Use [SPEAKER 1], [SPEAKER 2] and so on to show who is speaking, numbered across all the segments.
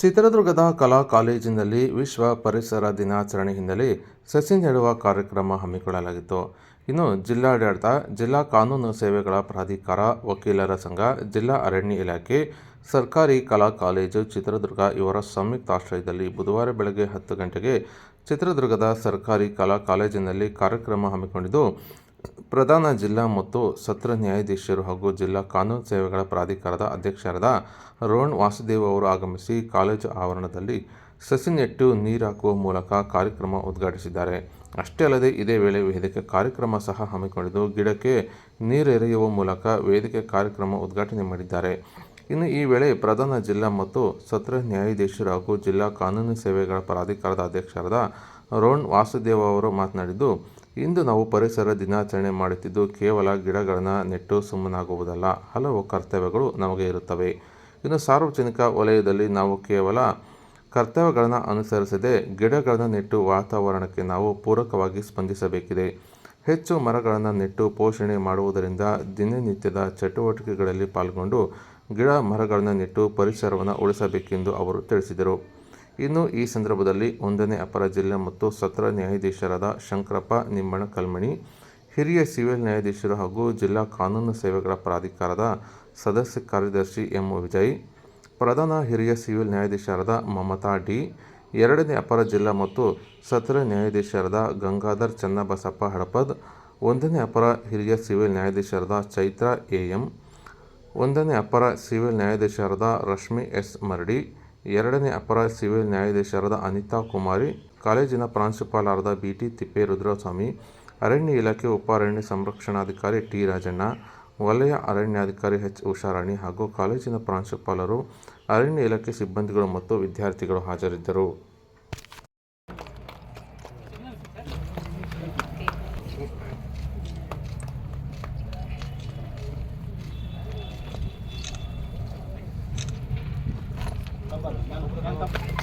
[SPEAKER 1] ಚಿತ್ರದುರ್ಗದ ಕಲಾ ಕಾಲೇಜಿನಲ್ಲಿ ವಿಶ್ವ ಪರಿಸರ ದಿನಾಚರಣೆ ಹಿನ್ನೆಲೆ ಸಸಿ ನೆಡುವ ಕಾರ್ಯಕ್ರಮ ಹಮ್ಮಿಕೊಳ್ಳಲಾಗಿತ್ತು. ಇನ್ನು ಜಿಲ್ಲಾಡಳಿತ, ಜಿಲ್ಲಾ ಕಾನೂನು ಸೇವೆಗಳ ಪ್ರಾಧಿಕಾರ, ವಕೀಲರ ಸಂಘ, ಜಿಲ್ಲಾ ಅರಣ್ಯ ಇಲಾಖೆ, ಸರ್ಕಾರಿ ಕಲಾ ಕಾಲೇಜು, ಚಿತ್ರದುರ್ಗ ಇವರ ಸಂಯುಕ್ತ ಆಶ್ರಯದಲ್ಲಿ ಬುಧವಾರ ಬೆಳಗ್ಗೆ ಹತ್ತು ಗಂಟೆಗೆ ಚಿತ್ರದುರ್ಗದ ಸರ್ಕಾರಿ ಕಲಾ ಕಾಲೇಜಿನಲ್ಲಿ ಕಾರ್ಯಕ್ರಮ ಹಮ್ಮಿಕೊಂಡಿದ್ದು ಪ್ರಧಾನ ಜಿಲ್ಲಾ ಮತ್ತು ಸತ್ರ ನ್ಯಾಯಾಧೀಶರು ಹಾಗೂ ಜಿಲ್ಲಾ ಕಾನೂನು ಸೇವೆಗಳ ಪ್ರಾಧಿಕಾರದ ಅಧ್ಯಕ್ಷರಾದ ರೋಣ್ ವಾಸುದೇವ್ ಅವರು ಆಗಮಿಸಿ ಕಾಲೇಜು ಆವರಣದಲ್ಲಿ ಸಸಿ ನೆಟ್ಟು ನೀರು ಹಾಕುವ ಮೂಲಕ ಕಾರ್ಯಕ್ರಮ ಉದ್ಘಾಟಿಸಿದ್ದಾರೆ. ಅಷ್ಟೇ ಅಲ್ಲದೆ ಇದೇ ವೇಳೆ ವೇದಿಕೆ ಕಾರ್ಯಕ್ರಮ ಸಹ ಹಮ್ಮಿಕೊಂಡಿದ್ದು, ಗಿಡಕ್ಕೆ ನೀರೆರೆಯುವ ಮೂಲಕ ವೇದಿಕೆ ಕಾರ್ಯಕ್ರಮ ಉದ್ಘಾಟನೆ ಮಾಡಿದ್ದಾರೆ. ಇನ್ನು ಈ ವೇಳೆ ಪ್ರಧಾನ ಜಿಲ್ಲಾ ಮತ್ತು ಸತ್ರ ನ್ಯಾಯಾಧೀಶರು ಹಾಗೂ ಜಿಲ್ಲಾ ಕಾನೂನು ಸೇವೆಗಳ ಪ್ರಾಧಿಕಾರದ ಅಧ್ಯಕ್ಷರಾದ ರೋಣ್ ವಾಸುದೇವ್ ಅವರು ಮಾತನಾಡಿದ್ದು ಇಂದು ನಾವು ಪರಿಸರ ದಿನಾಚರಣೆ ಮಾಡುತ್ತಿದ್ದು ಕೇವಲ ಗಿಡಗಳನ್ನು ನೆಟ್ಟು ಸುಮ್ಮನಾಗುವುದಲ್ಲ. ಹಲವು ಕರ್ತವ್ಯಗಳು ನಮಗೆ ಇರುತ್ತವೆ. ಇನ್ನು ಸಾರ್ವಜನಿಕ ವಲಯದಲ್ಲಿ ನಾವು ಕೇವಲ ಕರ್ತವ್ಯಗಳನ್ನು ಅನುಸರಿಸದೆ ಗಿಡಗಳನ್ನು ನೆಟ್ಟು ವಾತಾವರಣಕ್ಕೆ ನಾವು ಪೂರಕವಾಗಿ ಸ್ಪಂದಿಸಬೇಕಿದೆ. ಹೆಚ್ಚು ಮರಗಳನ್ನು ನೆಟ್ಟು ಪೋಷಣೆ ಮಾಡುವುದರಿಂದ ದಿನನಿತ್ಯದ ಚಟುವಟಿಕೆಗಳಲ್ಲಿ ಪಾಲ್ಗೊಂಡು ಗಿಡ ಮರಗಳನ್ನು ನೆಟ್ಟು ಪರಿಸರವನ್ನು ಉಳಿಸಬೇಕೆಂದು ಅವರು ತಿಳಿಸಿದರು. ಇನ್ನು ಈ ಸಂದರ್ಭದಲ್ಲಿ ಒಂದನೇ ಅಪರ ಜಿಲ್ಲಾ ಮತ್ತು ಸತ್ರ ನ್ಯಾಯಾಧೀಶರಾದ ಶಂಕರಪ್ಪ ನಿಮ್ಮಣ ಕಲ್ಮಣಿ, ಹಿರಿಯ ಸಿವಿಲ್ ನ್ಯಾಯಾಧೀಶರು ಹಾಗೂ ಜಿಲ್ಲಾ ಕಾನೂನು ಸೇವೆಗಳ ಪ್ರಾಧಿಕಾರದ ಸದಸ್ಯ ಕಾರ್ಯದರ್ಶಿ ಎಂ. ವಿಜಯ್, ಪ್ರಧಾನ ಹಿರಿಯ ಸಿವಿಲ್ ನ್ಯಾಯಾಧೀಶರಾದ ಮಮತಾ ಡಿ, ಎರಡನೇ ಅಪರ ಜಿಲ್ಲಾ ಮತ್ತು ಸತ್ರ ನ್ಯಾಯಾಧೀಶರಾದ ಗಂಗಾಧರ್ ಚನ್ನಬಸಪ್ಪ ಹಡಪದ್, ಒಂದನೇ ಅಪರ ಹಿರಿಯ ಸಿವಿಲ್ ನ್ಯಾಯಾಧೀಶರಾದ ಚೈತ್ರ ಎ ಎಂ, ಒಂದನೇ ಅಪರ ಸಿವಿಲ್ ನ್ಯಾಯಾಧೀಶರಾದ ರಶ್ಮಿ ಎಸ್ ಮರಡಿ ಎರಡನೇ ಅಪರ ಸಿವಿಲ್ ನ್ಯಾಯಾಧೀಶರಾದ ಅನಿತಾ ಕುಮಾರಿ, ಕಾಲೇಜಿನ ಪ್ರಾಂಶುಪಾಲರಾದ ಬಿ ಟಿ ತಿಪ್ಪೇರುದ್ರಸ್ವಾಮಿ, ಅರಣ್ಯ ಇಲಾಖೆ ಉಪ ಅರಣ್ಯ ಸಂರಕ್ಷಣಾಧಿಕಾರಿ ಟಿ ರಾಜಣ್ಣ, ವಲಯ ಅರಣ್ಯಾಧಿಕಾರಿ ಎಚ್ ಉಷಾರಾಣಿ ಹಾಗೂ ಕಾಲೇಜಿನ ಪ್ರಾಂಶುಪಾಲರು ಅರಣ್ಯ ಇಲಾಖೆ ಸಿಬ್ಬಂದಿಗಳು ಮತ್ತು ವಿದ್ಯಾರ್ಥಿಗಳು ಹಾಜರಿದ್ದರು.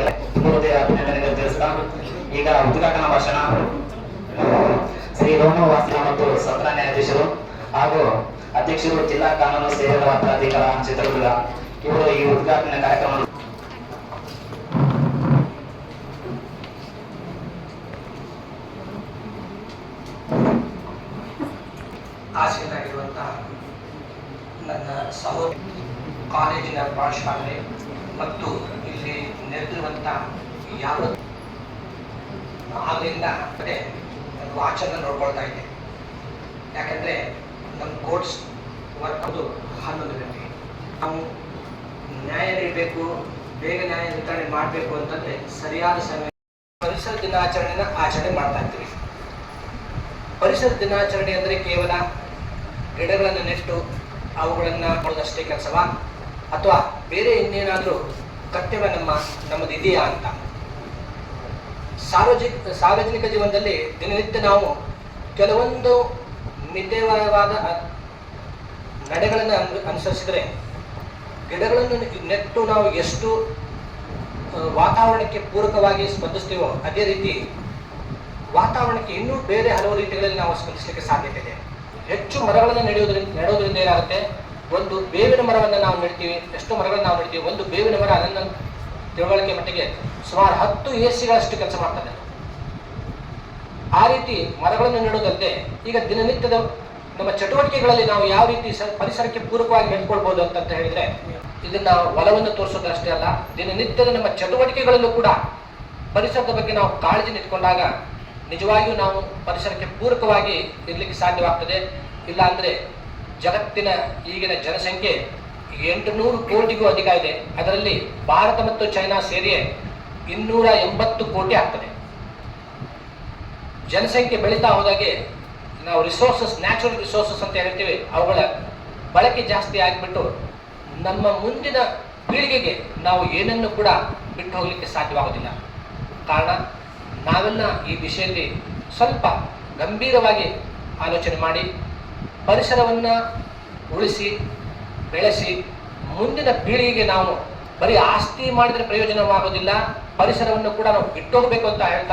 [SPEAKER 2] ಎಲ್ಲ ಹೃದಯ ಅಭಿನಂದನೆಗಳು ತಿಳಿಸ್ತಾ. ಈಗ ಉದ್ಘಾಟನಾ ಭಾಷಣ. ಶ್ರೀ ರೋಣ ವಾಸನ ಮತ್ತು ಸತ್ರ ನ್ಯಾಯಾಧೀಶರು ಹಾಗೂ ಅಧ್ಯಕ್ಷರು ಜಿಲ್ಲಾ ಕಾನೂನು ಸೇವೆಗಳ ಪ್ರಾಧಿಕಾರ ಚಿತ್ರದುರ್ಗ. ಇವರು ಈ ಉದ್ಘಾಟನೆ ಕಾರ್ಯಕ್ರಮ
[SPEAKER 3] ಆಸೆಯಾಗಿರುವಂತಹ ನನ್ನ ಸಹೋದರಿ ಕಾಲೇಜಿನ ಪ್ರಾಂಶುಪಾಲನೆ ಮತ್ತು ಇಲ್ಲಿ ನೆರೆದಿರುವಂಥ ಯಾವ ಆಗಲಿಂದ ಅದೇ ವಾಚನ ನೋಡ್ಕೊಳ್ತಾ ಇದ್ದೆ. ಯಾಕಂದ್ರೆ ನಮ್ಮ ಕೋರ್ಟ್ಸ್ ವರ್ಕ್ ಅದು ಹನ್ನೊಂದು ಗಂಟೆ ನಾವು ನ್ಯಾಯ ನೀಡಬೇಕು, ಬೇಗ ನ್ಯಾಯ ವಿತರಣೆ ಮಾಡಬೇಕು ಅಂತಂದರೆ ಸರಿಯಾದ ಸಮಯ ಪರಿಸರ ದಿನಾಚರಣೆನ ಆಚರಣೆ ಮಾಡ್ತಾ ಇರ್ತೀವಿ. ಪರಿಸರ ದಿನಾಚರಣೆ ಅಂದ್ರೆ ಕೇವಲ ಗಿಡಗಳನ್ನು ನೆಟ್ಟು ಅವುಗಳನ್ನ ಮಾಡೋದಷ್ಟೇ ಕೆಲಸವಾ? ಅಥವಾ ಬೇರೆ ಇನ್ನೇನಾದರೂ ಕರ್ತವ್ಯ ನಮ್ಮ, ನಮ್ಮದಿದೆಯಾ ಅಂತ. ಸಾರ್ವಜನಿಕ ಸಾರ್ವಜನಿಕ ಜೀವನದಲ್ಲಿ ದಿನನಿತ್ಯ ನಾವು ಕೆಲವೊಂದು ಮಿತವಾದ ನಡೆಗಳನ್ನು ಅನು, ಅನುಸರಿಸಿದರೆ ಗಿಡಗಳನ್ನು ನೆಟ್ಟು ನಾವು ಎಷ್ಟು ವಾತಾವರಣಕ್ಕೆ ಪೂರಕವಾಗಿ ಸ್ಪಂದಿಸ್ತೀವೋ ಅದೇ ರೀತಿ ವಾತಾವರಣಕ್ಕೆ ಇನ್ನೂ ಬೇರೆ ಹಲವು ರೀತಿಗಳಲ್ಲಿ ನಾವು ಸ್ಪಂದಿಸಲಿಕ್ಕೆ ಸಾಧ್ಯತೆ ಇದೆ. ಹೆಚ್ಚು ಮರಗಳನ್ನು ನೆಡೆಯುವುದರಿಂದ ನೆಡೋದ್ರಿಂದ ಏನಾಗುತ್ತೆ? ಒಂದು ಬೇವಿನ ಮರವನ್ನು ನಾವು ನೆಡ್ತೀವಿ, ಎಷ್ಟು ಮರಗಳನ್ನು ನಾವು ನೆಡ್ತೀವಿ, ಒಂದು ಬೇವಿನ ಮರ ಅದನ್ನು ತಿಳುವಳಿಕೆ ಮಟ್ಟಿಗೆ ಸುಮಾರು ಹತ್ತು ಎ ಸಿಗಳಷ್ಟು ಕೆಲಸ ಮಾಡ್ತದೆ. ಆ ರೀತಿ ಮರಗಳನ್ನು ನೆಡೋದಲ್ಲದೆ ಈಗ ದಿನನಿತ್ಯದ ನಮ್ಮ ಚಟುವಟಿಕೆಗಳಲ್ಲಿ ನಾವು ಯಾವ ರೀತಿ ಪರಿಸರಕ್ಕೆ ಪೂರಕವಾಗಿ ನೆಡ್ಕೊಳ್ಬಹುದು ಅಂತ ಹೇಳಿದ್ರೆ, ಇದನ್ನ ಒಲವನ್ನು ತೋರಿಸೋದು ಅಷ್ಟೇ ಅಲ್ಲ, ದಿನನಿತ್ಯದ ನಮ್ಮ ಚಟುವಟಿಕೆಗಳಲ್ಲೂ ಕೂಡ ಪರಿಸರದ ಬಗ್ಗೆ ನಾವು ಕಾಳಜಿ ನಿಂತ್ಕೊಂಡಾಗ ನಿಜವಾಗಿಯೂ ನಾವು ಪರಿಸರಕ್ಕೆ ಪೂರಕವಾಗಿ ಇರಲಿಕ್ಕೆ ಸಾಧ್ಯವಾಗ್ತದೆ. ಇಲ್ಲ ಅಂದ್ರೆ ಜಗತ್ತಿನ ಈಗಿನ ಜನಸಂಖ್ಯೆ ಎಂಟುನೂರು ಕೋಟಿಗೂ ಅಧಿಕ ಇದೆ. ಅದರಲ್ಲಿ ಭಾರತ ಮತ್ತು ಚೈನಾ ಸೇರಿ ಇನ್ನೂರ ಎಂಬತ್ತು ಕೋಟಿ ಆಗ್ತದೆ. ಜನಸಂಖ್ಯೆ ಬೆಳೀತಾ ಹೋದಾಗೆ ನಾವು ರಿಸೋರ್ಸಸ್ ನ್ಯಾಚುರಲ್ ರಿಸೋರ್ಸಸ್ ಅಂತ ಹೇಳ್ತೀವಿ. ಅವುಗಳ ಬಳಕೆ ಜಾಸ್ತಿ ಆಗಿಬಿಟ್ಟು ನಮ್ಮ ಮುಂದಿನ ಪೀಳಿಗೆಗೆ ನಾವು ಏನನ್ನು ಕೂಡ ಬಿಟ್ಟು ಹೋಗಲಿಕ್ಕೆ ಸಾಧ್ಯವಾಗೋದಿಲ್ಲ. ಕಾರಣ ನಾವೆಲ್ಲ ಈ ವಿಷಯದಲ್ಲಿ ಸ್ವಲ್ಪ ಗಂಭೀರವಾಗಿ ಆಲೋಚನೆ ಮಾಡಿ ಪರಿಸರವನ್ನು ಉಳಿಸಿ, ಬೆಳೆಸಿ, ಮುಂದಿನ ಪೀಳಿಗೆಗೆ ನಾವು ಬರೀ ಆಸ್ತಿ ಮಾಡಿದ್ರೆ ಪ್ರಯೋಜನವಾಗೋದಿಲ್ಲ ಪರಿಸರವನ್ನು ಕೂಡ ನಾವು ಬಿಟ್ಟೋಗ್ಬೇಕು ಅಂತ ಹೇಳ್ತಾ